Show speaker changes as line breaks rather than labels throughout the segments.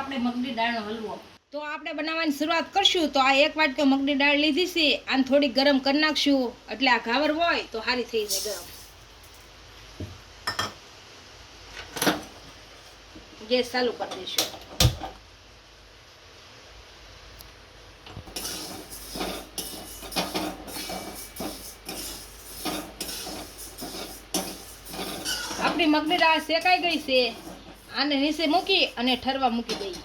આપણે બનાવવાની શરૂઆત કરશું. તો આ એક વાટકો મગની દાળ લીધી છે. આને થોડી ગરમ કરી નાખશું. એટલે આ ઘાવર હોય તો સારી થઈ જાય ગરમ. ગેસ ચાલુ કરી દઈશું. આપણી મગની દાળ શેકાઈ ગઈ છે. આને નીચે મૂકી અને ઠરવા મૂકી દઈએ.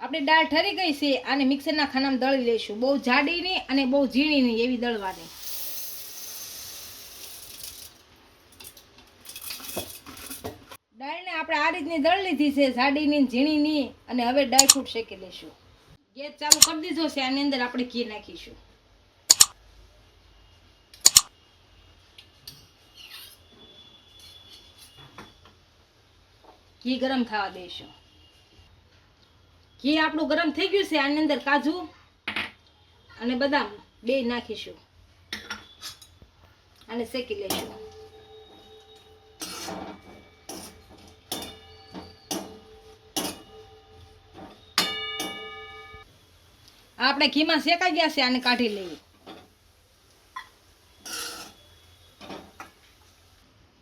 આપણી દાળ ઠરી ગઈ છે, આને મિક્સરના ખાનામાં દળી લઈશું. બહુ જાડી નહીં અને બહુ ઝીણી એવી દળવાની. દાળને આપણે આ રીતની દળ લીધી છે જાડીની ઝીણીની અને હવે ડ્રાયફ્રૂટ શેકી લઈશું. ગેસ ચાલુ કરી દીધો છે, આની અંદર આપણે ઘી નાખીશું. ઘી ગરમ થવા દઈશું ઘી આપણું ગરમ થઈ ગયું છે, આની અંદર કાજુ અને બદામ બે નાખીશું. અને શેકી લઈશું. આપણે ઘીમાં શેકાઈ ગયા છે, આને કાઢી લઈએ.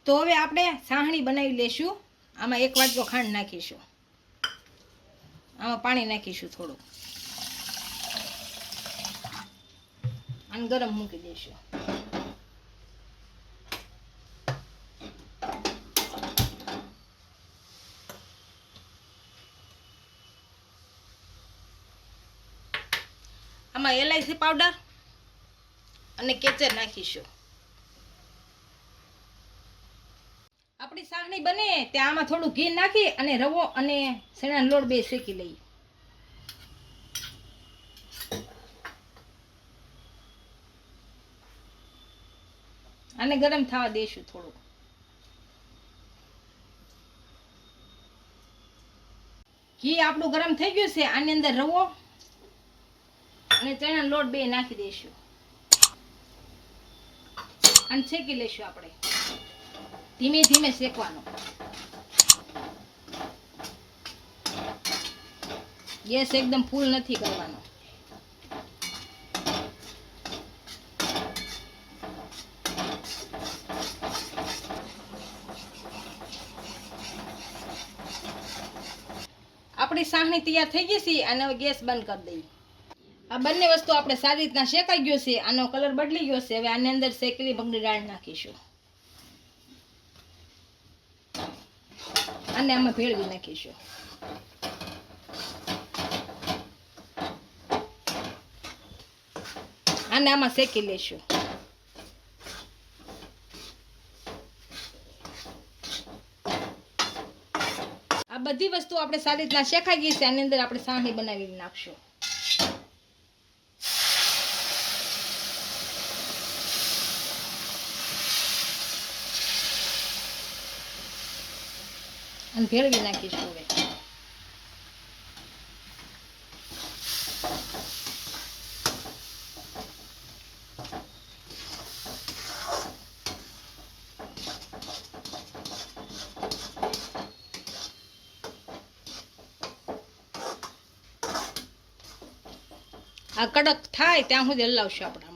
તો હવે આપણે સાહણી બનાવી લેશું. આમાં એક વાટકો ખાંડ નાખીશું. આમાં પાણી નાખીશું થોડું. અને ગરમ મૂકી દઈશું. આમાં એલાયસી પાવડર અને કેચર નાખીશું. આપણી સાહણી બને, ત્યાં આમાં થોડું ઘી નાખી અને રવો અને શેણાનો લોટ બે શેકી લઈએ. અને ગરમ થવા દઈશું થોડું ઘી આપણું ગરમ થઈ ગયું છે, આની અંદર રવો અને ચણા લોટ બે નાખી દઈશું અને શેકી લઈશું આપણે. ધીમે ધીમે શેકવાનો. ગેસ એકદમ ફૂલ નથી કરવાનો. આપણી સાહણી તૈયાર થઈ ગઈ છે અને હવે ગેસ બંધ કરી દઈએ. આ બંને વસ્તુ આપણે સારી રીતના શેકાઈ ગયો છે, આનો કલર બદલી ગયો છે. હવે આની અંદર શેકેલી મગની દાળ નાખીશું. અને આમાં ભેળવી નાખીશું. અને આમાં શેકી લેશું. આ બધી વસ્તુ આપણે સારી રીતના શેકાઈ ગઈ છે, આની અંદર આપણે સાણી બનાવી નાખશું. અને ભેળવી નાખીશું હવે. આ કડક થાય ત્યાં સુધી હલાવશું આપણે.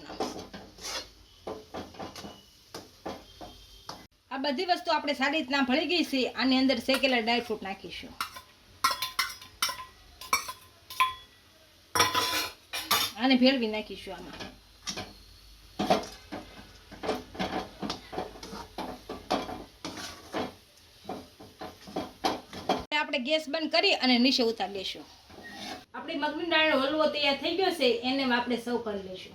આ બધી વસ્તુ આપણે સારી રીતના ભળી ગઈ છે. આની અંદર શેકેલા ડ્રાય ફ્રૂટ નાખીશું. આને ભેળવી નાખીશું આમાં. આપણે ગેસ બંધ કરી અને નીચે ઉતારી લેશું આપણી મગની દાળનો હલવો તૈયાર થઈ ગયો છે, એને આપણે સર્વ કરી લેશું